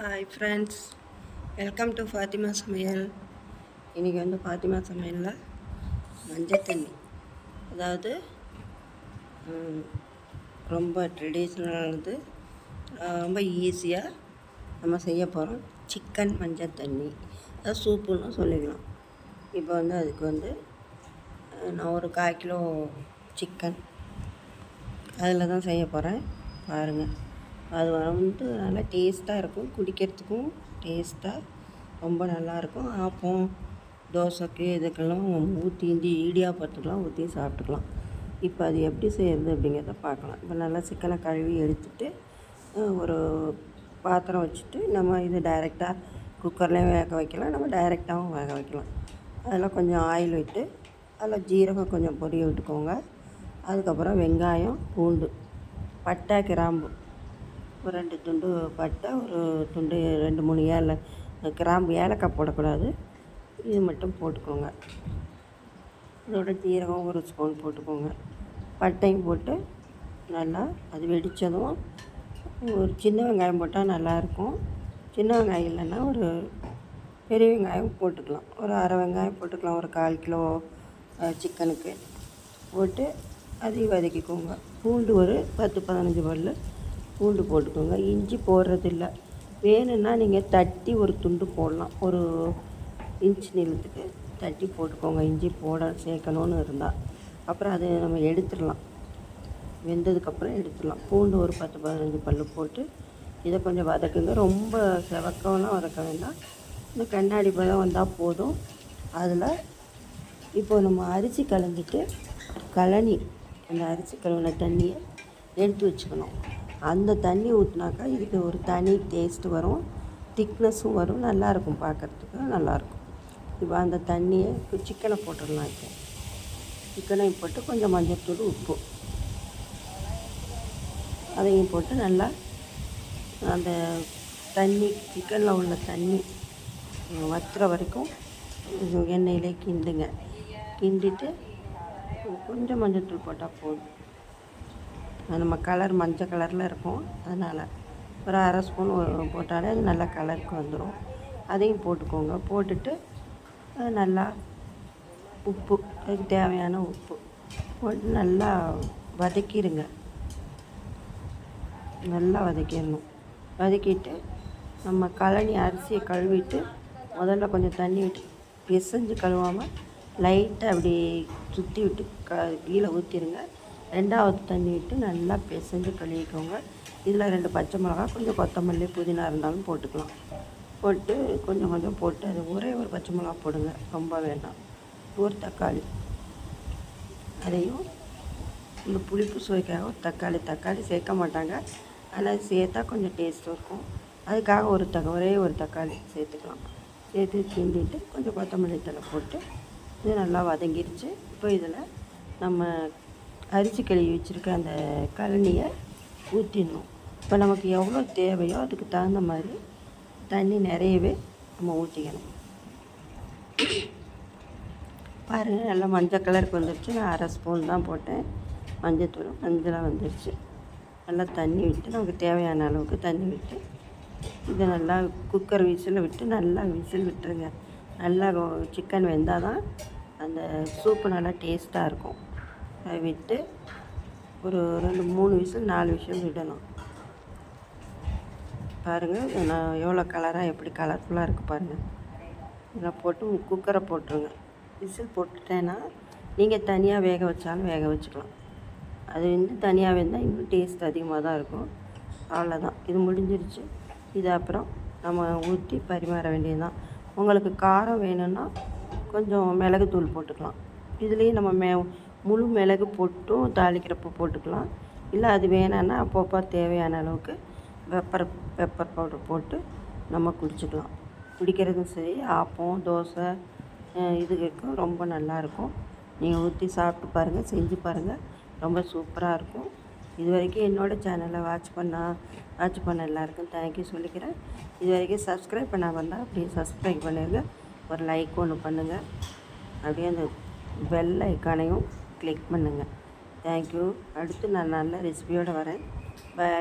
Hi friends welcome to Fathima சமையல் இன்றைக்கி வந்து ஃபாத்திமா சமையலில் மஞ்சள் தண்ணி. அதாவது ரொம்ப ட்ரெடிஷ்னலானது ரொம்ப ஈஸியாக நம்ம செய்ய போகிறோம் சிக்கன் மஞ்சள் தண்ணி. அதாவது சூப்புன்னு சொல்லிக்கலாம். இப்போ வந்து அதுக்கு வந்து நான் ஒரு கால் கிலோ சிக்கன் அதில் தான் செய்ய போகிறேன் பாருங்கள் அது வந்து நல்லா டேஸ்ட்டாக இருக்கும். குடிக்கிறதுக்கும் டேஸ்ட்டாக ரொம்ப நல்லாயிருக்கும் ஆப்பம் தோசைக்கு இதுக்கெல்லாம் ஊற்றி இஞ்சி இடியாப்பத்துக்கெலாம் ஊற்றி சாப்பிட்டுக்கலாம். இப்போ அது எப்படி செய்கிறது அப்படிங்கிறத பார்க்கலாம். இப்போ நல்லா சிக்கனை கழுவி எடுத்துட்டு ஒரு பாத்திரம் வச்சுட்டு நம்ம இது டைரெக்டாக குக்கர்லேயும் வேக வைக்கலாம். நம்ம டைரெக்டாகவும் வேக வைக்கலாம். அதில் கொஞ்சம் ஆயில் விட்டு அதில் ஜீரகம் கொஞ்சம் பொரிய விட்டுக்கோங்க. அதுக்கப்புறம் வெங்காயம் பூண்டு பட்டை கிராம்பு. ஒரு ரெண்டு துண்டு பட்டை ஒரு துண்டு ரெண்டு மூணு ஏல கிராம்பு ஏலக்காய் போடக்கூடாது. இது மட்டும் போட்டுக்கோங்க. இதோட ஜீரகம் ஒரு ஸ்பூன் போட்டுக்கோங்க. பட்டையும் போட்டு நல்லா அது வெடித்ததும் ஒரு சின்ன வெங்காயம் போட்டால் நல்லாயிருக்கும். சின்ன வெங்காயம் இல்லைன்னா ஒரு பெரிய வெங்காயம் போட்டுக்கலாம். ஒரு அரை வெங்காயம் போட்டுக்கலாம். ஒரு கால் கிலோ சிக்கனுக்கு போட்டு அதையும் வதக்கிக்கோங்க. பூண்டு ஒரு பத்து பதினஞ்சு பல் பூண்டு போட்டுக்கோங்க. இஞ்சி போடுறதில்ல. வேணும்னா நீங்கள் தட்டி ஒரு துண்டு போடலாம். ஒரு இன்ச் நீளத்துக்கு தட்டி போட்டுக்கோங்க. இஞ்சி போட சேர்க்கணுன்னு இருந்தால் அப்புறம் அதை நம்ம எடுத்துடலாம். வெந்ததுக்கப்புறம் எடுத்துடலாம். பூண்டு ஒரு பத்து பதினஞ்சு பல் போட்டு இதை கொஞ்சம் வதக்குங்க. ரொம்ப செவக்கம்லாம் வதக்க வேண்டாம். இந்த கண்ணாடி பழம் வந்தால் போதும். அதில் இப்போ நம்ம அரிசி கலந்துட்டு கழனி அந்த அரிசி கழுவின தண்ணியை எடுத்து வச்சுக்கணும். அந்த தண்ணி ஊற்றினாக்கா இதுக்கு ஒரு தனி டேஸ்ட்டு வரும். திக்னஸும் வரும். நல்லாயிருக்கும் பார்க்குறதுக்கு. நல்லாயிருக்கும். இப்போ அந்த தண்ணியை இப்போ சிக்கனை போட்டுடலாம் இப்போ. சிக்கனையும் போட்டு கொஞ்சம் மஞ்சள்தூள் உப்பு. அதையும் போட்டு நல்லா அந்த தண்ணி சிக்கனில் உள்ள தண்ணி வத்துற வரைக்கும் எண்ணெயிலே கிண்டுங்க. கிண்டிட்டு கொஞ்சம் மஞ்சள்தூள் போட்டால் போதும். நம்ம கலர் மஞ்சள் கலரில் இருக்கும். அதனால் ஒரு அரை ஸ்பூன் போட்டாலே அது நல்லா கலருக்கு வந்துடும் அதையும் போட்டுக்கோங்க. போட்டுட்டு அது நல்லா உப்பு அதுக்கு தேவையான உப்பு போட்டு நல்லா வதக்கிடுங்க நல்லா வதக்கிடணும். வதக்கிட்டு நம்ம கழனி அரிசியை கழுவிட்டு முதல்ல கொஞ்சம் தண்ணி விட்டு பிசைஞ்சு கழுவாமல் லைட்டாக அப்படி சுற்றி விட்டு க கீழே ஊற்றிடுங்க ரெண்டாவது தண்ணி விட்டு நல்லா பிசைஞ்சு கழுவிக்கோங்க. இதில் ரெண்டு பச்சை மிளகா கொஞ்சம் கொத்தமல்லி புதினா இருந்தாலும் போட்டுக்கலாம். போட்டு கொஞ்சம் கொஞ்சம் போட்டு அது ஒரே ஒரு பச்சை மிளகா போடுங்க. ரொம்ப வேண்டாம். ஒரு தக்காளி. அதையும் இந்த புளிப்பு சுவைக்காக ஒரு தக்காளி தக்காளி சேர்க்க மாட்டாங்க. ஆனால் சேர்த்தா கொஞ்சம் டேஸ்ட்டும் இருக்கும். அதுக்காக ஒரு தக்க ஒரே ஒரு தக்காளி சேர்த்துக்கலாம். சேர்த்து கிண்டிட்டு கொஞ்சம் கொத்தமல்லி தழை போட்டு இது நல்லா வதங்கிருச்சு. இப்போ இதில் நம்ம அரிசி கழுவி வச்சுருக்க அந்த கழனியை ஊற்றிடணும் இப்போ நமக்கு எவ்வளோ தேவையோ அதுக்கு தகுந்த மாதிரி தண்ணி நிறையவே நம்ம ஊற்றிக்கணும் பாருங்கள் நல்லா மஞ்சள் கலருக்கு வந்துடுச்சு நான் அரை ஸ்பூன் தான் போட்டேன். மஞ்சத்தூள் மஞ்சளாக வந்துடுச்சு நல்லா தண்ணி விட்டு நமக்கு தேவையான அளவுக்கு தண்ணி விட்டு இதை நல்லா குக்கர் விசில் விட்டு நல்லா விசில் விட்டுருங்க. நல்லா சிக்கன் வெந்தால் தான் அந்த சூப்பு நல்லா டேஸ்ட்டாக இருக்கும். விட்டு ஒரு ரெண்டு மூணு விசில் நாலு விசில் விடணும். பாருங்கள் நான் எவ்வளோ கலராக எப்படி கலர்ஃபுல்லாக இருக்குது பாருங்கள் இதெல்லாம் போட்டு குக்கரை போட்டுருங்க. விசில் போட்டுட்டேன்னா நீங்கள் தனியாக வேக வச்சாலும் வேக வச்சுக்கலாம். அது வந்து தனியாக வெந்தால் இன்னும் டேஸ்ட் அதிகமாக தான் இருக்கும். அவ்வளோதான் இது முடிஞ்சிருச்சு. இது அப்புறம் நம்ம ஊற்றி பரிமாற வேண்டியதுதான். உங்களுக்கு காரம் வேணும்னா கொஞ்சம் மிளகுத்தூள் போட்டுக்கலாம். இதுலேயும் நம்ம மே முழு மிளகு போட்டும் தாளிக்கிறப்போ போட்டுக்கலாம். இல்லை அது வேணான்னா அப்பப்போ தேவையான அளவுக்கு பெப்பர் பெப்பர் பவுடர் போட்டு நம்ம குடிச்சுக்கலாம். குடிக்கிறதும் சரி ஆப்பம் தோசை இது இதுக்கும் ரொம்ப நல்லாயிருக்கும் நீங்கள் ஊற்றி சாப்பிட்டு பாருங்கள் செஞ்சு பாருங்கள் ரொம்ப சூப்பராக இருக்கும். இது வரைக்கும் என்னோடய சேனலை வாட்ச் பண்ணால் வாட்ச் பண்ண எல்லாருக்கும் தேங்க்யூ சொல்லிக்கிறேன். இது வரைக்கும் சப்ஸ்கிரைப் பண்ண வந்தால் அப்படியே சப்ஸ்கிரைப் பண்ணிடுங்க ஒரு லைக் ஒன்று பண்ணுங்கள் அப்படியே அந்த பெல் ஐக்கானையும் கிளிக் பண்ணுங்கள் தேங்க்யூ அடுத்து நான் நல்ல ரெசிபியோடு வரேன். பாய்